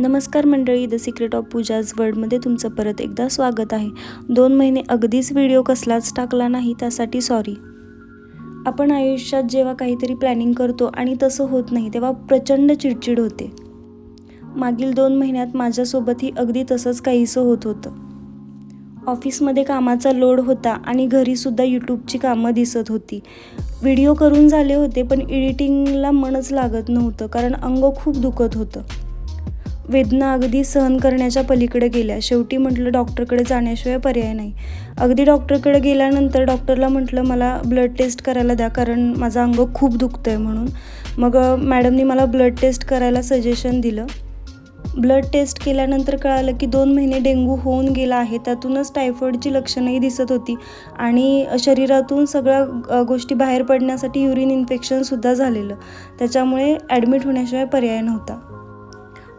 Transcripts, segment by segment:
नमस्कार मंडळी the secret of Pooja's वर्ल्डमध्ये तुमचं परत एकदा स्वागत आहे. दोन महिने अगदीच व्हिडिओ कसलाच टाकला नाही त्यासाठी सॉरी आपण आयुष्यात जेव्हा काहीतरी प्लॅनिंग करतो आणि तसं होत नाही तेव्हा प्रचंड चिडचिड होते. मागील दोन महिन्यात माझ्यासोबतही अगदी तसंच काहीसं होत होतं. ऑफिसमध्ये कामाचा लोड होता आणि घरीसुद्धा यूट्यूबची कामं दिसत होती. व्हिडिओ करून झाले होते पण एडिटिंगला मनच लागत नव्हतं कारण अंग खूप दुखत होतं. वेदना अगदी सहन करण्याच्या पलीकडे गेल्या. शेवटी म्हटलं डॉक्टरकडे जाण्याशिवाय पर्याय नाही. अगदी डॉक्टरकडे गेल्यानंतर डॉक्टरला म्हटलं मला ब्लड टेस्ट करायला द्या कारण माझं अंग खूप दुखतं आहे म्हणून. मग मॅडमनी मला ब्लड टेस्ट करायला सजेशन दिलं. ब्लड टेस्ट केल्यानंतर कळालं की दोन महिने डेंग्यू होऊन गेला आहे. त्यातूनच टायफॉईडची लक्षणंही दिसत होती आणि शरीरातून सगळ्या गोष्टी बाहेर पडण्यासाठी युरिन इन्फेक्शनसुद्धा झालेलं. त्याच्यामुळे ॲडमिट होण्याशिवाय पर्याय नव्हता.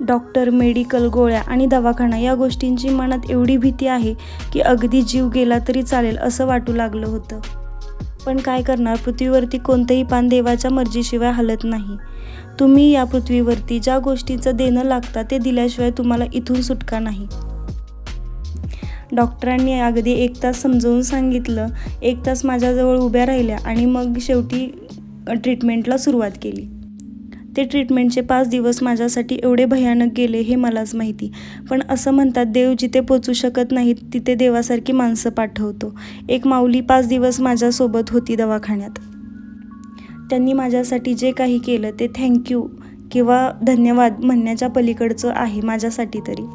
डॉक्टर मेडिकल गोळ्या आणि दवाखाना या गोष्टींची मनात एवढी भीती आहे की अगदी जीव गेला तरी चालेल असं वाटू लागलं होतं. पण काय करणार? पृथ्वीवरती कोणतंही पान देवाच्या मर्जीशिवाय हलत नाही. तुम्ही या पृथ्वीवरती ज्या गोष्टीचं देणं लागतं ते दिल्याशिवाय तुम्हाला इथून सुटका नाही. डॉक्टरांनी अगदी एक तास समजावून सांगितलं. एक तास माझ्याजवळ उभ्या राहिल्या आणि मग शेवटी ट्रीटमेंटला सुरुवात केली. ते ट्रीटमेंटचे पाच दिवस माझ्यासाठी एवढे भयानक गेले हे मलाच माहिती. पण असं म्हणतात देव जिथे पोचू शकत नाहीत तिथे देवासारखी माणसं पाठवतो. एक माऊली पाच दिवस माझ्यासोबत होती दवाखान्यात. त्यांनी माझ्यासाठी जे काही केलं ते थँक्यू किंवा धन्यवाद म्हणण्याच्या पलीकडचं आहे माझ्यासाठी तरी.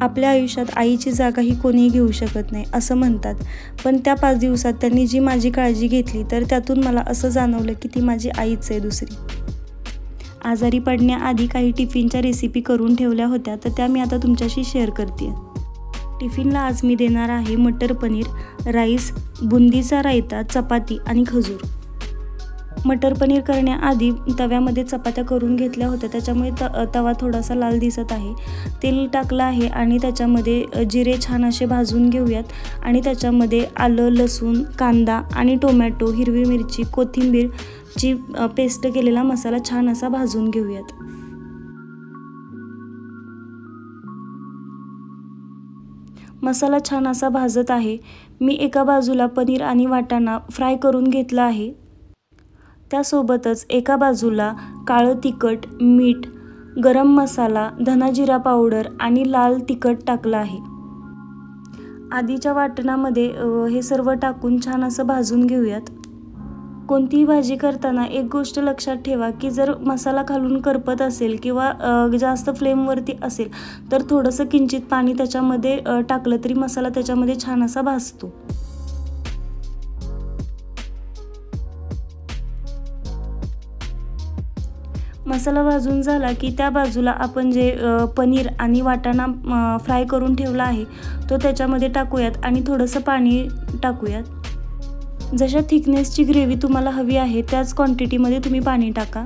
आपल्या आयुष्यात आईची जागा ही कोणीही घेऊ शकत नाही असं म्हणतात. पण त्या पाच दिवसात त्यांनी जी माझी काळजी घेतली तर त्यातून मला असं जाणवलं की ती माझी आईच आहे दुसरी. आजारी पडण्याआधी काही टिफिनच्या रेसिपी करून ठेवल्या होत्या तर त्या मी आता तुमच्याशी शेअर करते टिफिनला आज मी देणार आहे मटर पनीर राईस बुंदीचा रायता चपाती आणि खजूर. मटर पनीर करण्याआधी तव्यामध्ये चपात्या करून घेतल्या होत्या त्याच्यामुळे त तवा थोडासा लाल दिसत आहे. तेल टाकलं आहे आणि त्याच्यामध्ये जिरे छान असे भाजून घेऊयात. आणि त्याच्यामध्ये आलं लसूण कांदा आणि टोमॅटो हिरवी मिरची कोथिंबीर ची पेस्ट केलेला मसाला छान असा भाजून घेऊयात. मसाला छान असा भाजत आहे. मी एका बाजूला पनीर आणि वाटाणा फ्राय करून घेतला आहे. त्यासोबतच एका बाजूला काळं तिखट मीठ गरम मसाला धनाजिरा पावडर आणि लाल तिखट टाकलं आहे. आधीच्या वाटणामध्ये हे सर्व टाकून छान असं भाजून घेऊयात. कोणतीही भाजी करताना एक गोष्ट लक्षात ठेवा की जर मसाला खालून करपत असेल किंवा जास्त फ्लेमवरती असेल तर थोडंसं किंचित पाणी त्याच्यामध्ये टाकलं तरी मसाला त्याच्यामध्ये छान असा भाजतो मसाला भाजून झाला की त्या बाजूला आपण जे पनीर आणि वाटाणा फ्राय करून ठेवला आहे तो त्याच्यामध्ये टाकूयात आणि थोडंसं पाणी टाकूयात. जशा थिकनेसची ग्रेव्ही तुम्हाला हवी आहे त्याच क्वांटिटीमध्ये तुम्ही पाणी टाका.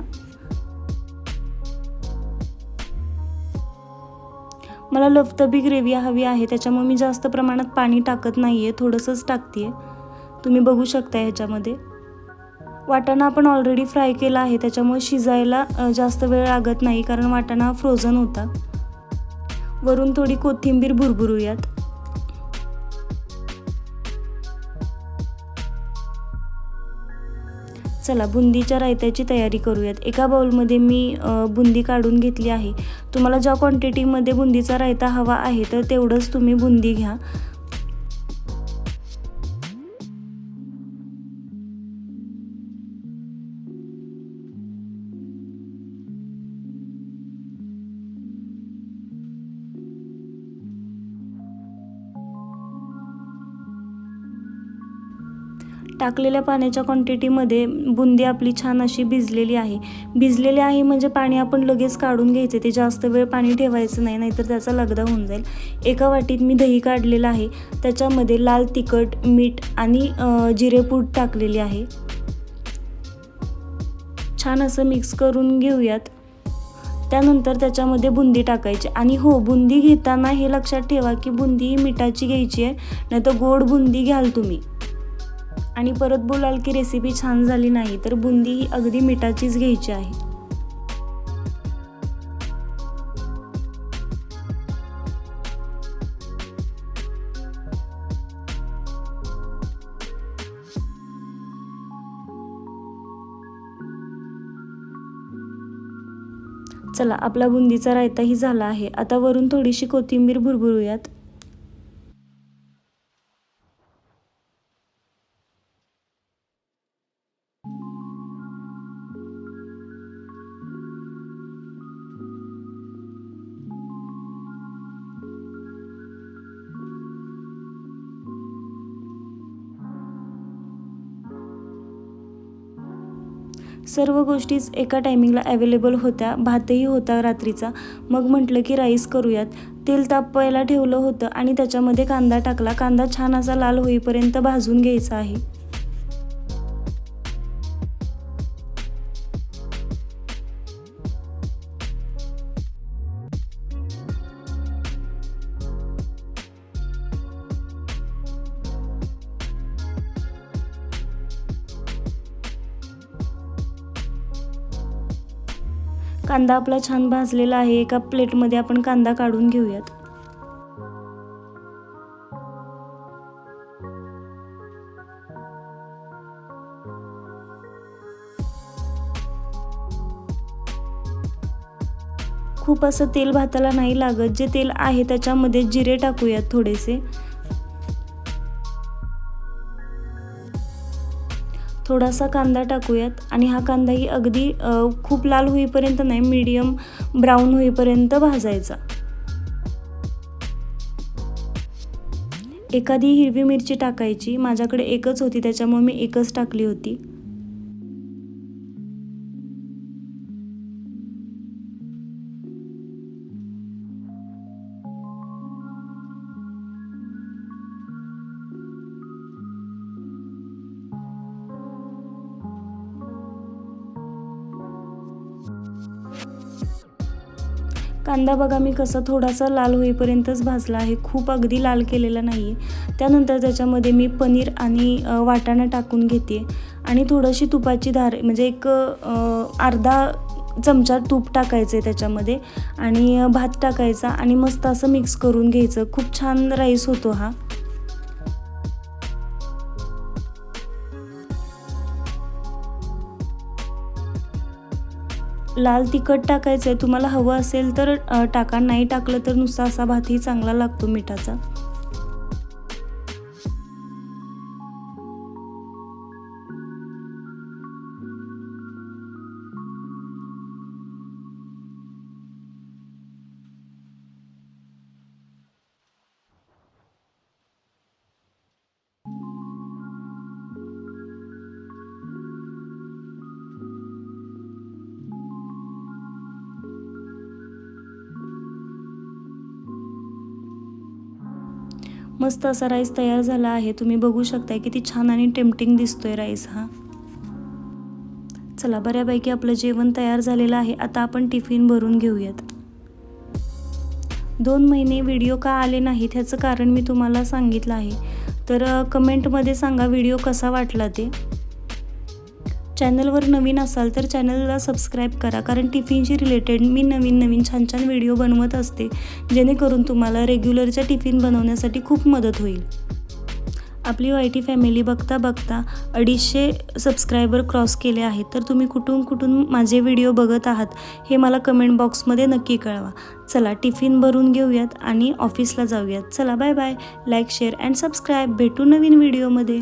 मला लफतबी ग्रेव्ही हवी आहे त्याच्यामुळे मी जास्त प्रमाणात पाणी टाकत नाही आहे थोडंसंच टाकते तुम्ही बघू शकता ह्याच्यामध्ये. वाटाणा आपण ऑलरेडी फ्राय केला आहे त्याच्यामुळे शिजायला जास्त वेळ लागत नाही कारण वाटाणा फ्रोझन होता. वरून थोडी कोथिंबीर भुरभुरूयात. चला बुंदीच्या रायत्याची तयारी करूयात. एका बाउलमध्ये मी बुंदी काढून घेतली आहे. तुम्हाला ज्या क्वांटिटीमध्ये बुंदीचा रायता हवा आहे तर तेवढंच तुम्ही बुंदी घ्या. टाकलेल्या पाण्याच्या क्वांटिटीमध्ये बुंदी आपली छान अशी भिजलेली आहे. भिजलेली आहे म्हणजे पाणी आपण लगेच काढून घ्यायचे ते जास्त वेळ पाणी ठेवायचं नाही नाहीतर त्याचा लगदा होऊन जाईल. एका वाटीत मी दही काढलेलं आहे त्याच्यामध्ये लाल तिखट मीठ आणि जिरेपूट जिरेपूड टाकलेली आहे. छान असं मिक्स करून घेऊयात. त्यानंतर त्याच्यामध्ये बुंदी टाकायची. आणि हो बुंदी घेताना हे लक्षात ठेवा की बुंदी ही मिठाची घ्यायची आहे नाही तर गोड बुंदी घ्याल तुम्ही. आणि परत बोलाल की रेसिपी छान झाली नाही तर बुंदी ही अगदी मिठाचीच घ्यायची आहे. चला आपला बुंदीचा रायताही झाला आहे. आता वरून थोडीशी कोथिंबीर भुरभुरूयात. सर्व गोष्टीच एका टायमिंगला अवेलेबल होत्या भातही होता रात्रीचा. मग म्हटलं की राईस करूयात. तेल तापवायला ठेवलं होतं आणि त्याच्यामध्ये कांदा टाकला. कांदा छान असा लाल होईपर्यंत भाजून घ्यायचा आहे. कांदा आपला छान भाजलेला आहे एका प्लेटमध्ये आपण कांदा काढून घेऊयात. खूप असं तेल भाताला नाही लागत जे तेल आहे त्याच्यामध्ये जिरे टाकूयात थोडेसे. थोडासा कांदा टाकूयात. आणि हा कांदाही अगदी खूप लाल होईपर्यंत नाही मीडियम ब्राऊन होईपर्यंत भाजायचा. एखादी हिरवी मिरची टाकायची. माझ्याकडे एकच होती त्याच्यामुळे मी एकच टाकली होती. कांदा बघा मी कसा थोडासा लाल होईपर्यंतच भाजला आहे. खूप अगदी लाल केलेला नाही आहे त्यानंतर त्याच्यामध्ये मी पनीर आणि वाटाणा टाकून घेते. आणि थोडीशी तुपाची धार म्हणजे एक अर्धा चमचा तूप टाकायचं आहे त्याच्यामध्ये आणि भात टाकायचा आणि मस्त असं मिक्स करून घ्यायचं. खूप छान राईस होतो हा. लाल तिखट टाकायचं आहे तुम्हाला हवं असेल तर टाका. नाही टाकलं तर नुसता असा भातही चांगला लागतो मिठाचा. मस्त असा राईस तयार झाला आहे. तुम्ही बघू शकताय किती छान आणि टेम्पटिंग दिसतोय राईस हा. चला बऱ्यापैकी आपलं जेवण तयार झालेलं आहे. आता आपण टिफिन भरून घेऊयात. दोन महिने व्हिडिओ का आले नाहीत ह्याचं कारण मी तुम्हाला सांगितलं आहे. तर कमेंटमध्ये सांगा व्हिडिओ कसा वाटला ते. चॅनलवर नवीन असाल तर चॅनलला सबस्क्राईब करा. कारण टिफिनशी रिलेटेड मी नवीन नवीन छान छान व्हिडिओ बनवत असते. जेणेकरून तुम्हाला रेग्युलरच्या टिफिन बनवण्यासाठी खूप मदत होईल. आपली वाय टी फॅमिली बघता बघता अडीचशे सबस्क्रायबर क्रॉस केले आहेत. तर तुम्ही कुठून कुठून माझे व्हिडिओ बघत आहात हे मला कमेंट बॉक्समध्ये नक्की कळवा. चला टिफिन भरून घेऊयात आणि ऑफिसला जाऊयात. चला bye bye. Like share and subscribe. भेटू नवीन व्हिडिओमध्ये.